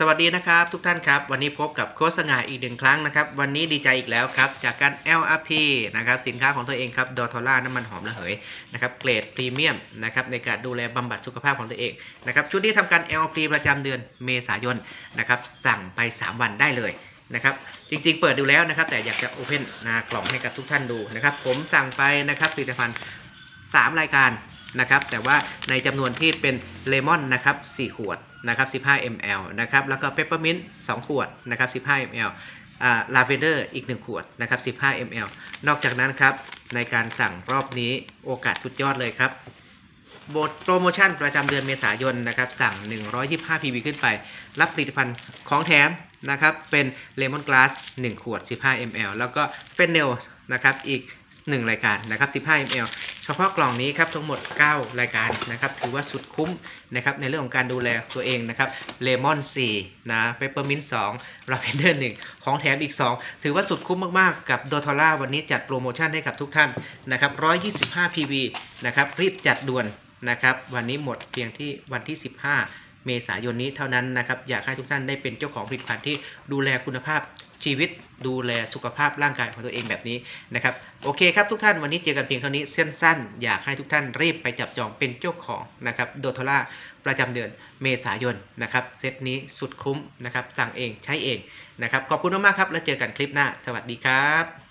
สวัสดีนะครับทุกท่านครับ วันนี้พบกับโคสง่าอีกหนึ่งครั้งนะครับ วันนี้ดีใจอีกแล้วครับ จากการ LRP นะครับสินค้าของตัวเองครับดอทอล่าน้ำมันหอมระเหยนะครับเกรดพรีเมียมนะครับในการดูแลบำบัดสุขภาพของตัวเองนะครับชุดนี้ทำการ LRP ประจำเดือนเมษายนนะครับสั่งไป 3 วันได้เลยนะครับจริงๆเปิดดูแล้วนะครับ แต่อยากจะโอเพนนะกล่องให้กับทุกท่านดูนะครับผมสั่งไปนะครับผลิตภัณฑ์3รายการ นะครับแต่ว่าในจำนวนที่เป็นเลมอนนะครับ4ขวดนะครับ15 ml นะครับแล้วก็เปปเปอร์มินต์2ขวดนะครับ15 ml ลาเวนเดอร์อีก 1 ขวดนะครับ15 ml นอกจากนั้นครับในการสั่งรอบนี้โอกาสสุดยอดเลยครับโบโปรโมชั่นประจำเดือนเมษายนนะครับสั่ง 125 pb ขึ้นไป รับผลิตภัณฑ์ของแถมนะครับ เป็นเลมอนกลาส1ขวด 15 ml แล้วก็เฟนเนลนะครับอีก 1 รายการนะครับ 15 ml เฉพาะกล่องนี้ครับทั้งหมด 9 รายการนะครับ ถือว่าสุดคุ้มนะครับในเรื่องของการดูแลตัวเองนะครับเลมอน4นะเปปเปอร์มินต์2ลาเวนเดอร์1ของแถมอีก 2 ถือว่าสุดคุ้มมาก ๆ กับโดทอล่าวันนี้จัดโปรโมชั่นให้กับทุกท่านนะครับ 125 PV นะครับรีบจัดด่วนนะครับ วันนี้หมดเพียงที่วันที่ 15 เมษายนนี้เท่านั้นนะครับอยากให้ทุกท่านได้เป็นเจ้าของผลิตภัณฑ์ที่ดูแลคุณภาพชีวิต ดูแลสุขภาพร่างกายของตัวเองแบบนี้นะครับโอเคครับทุกท่านวันนี้เจอกันเพียงเท่านี้สั้นๆอยากให้ทุกท่านรีบไปจับจองเป็นเจ้าของนะครับโดทล่าประจำเดือนเมษายนนะครับเซตนี้สุดคุ้มนะครับสั่งเองใช้เองนะครับขอบคุณมากๆครับแล้วเจอกันคลิปหน้า สวัสดีครับ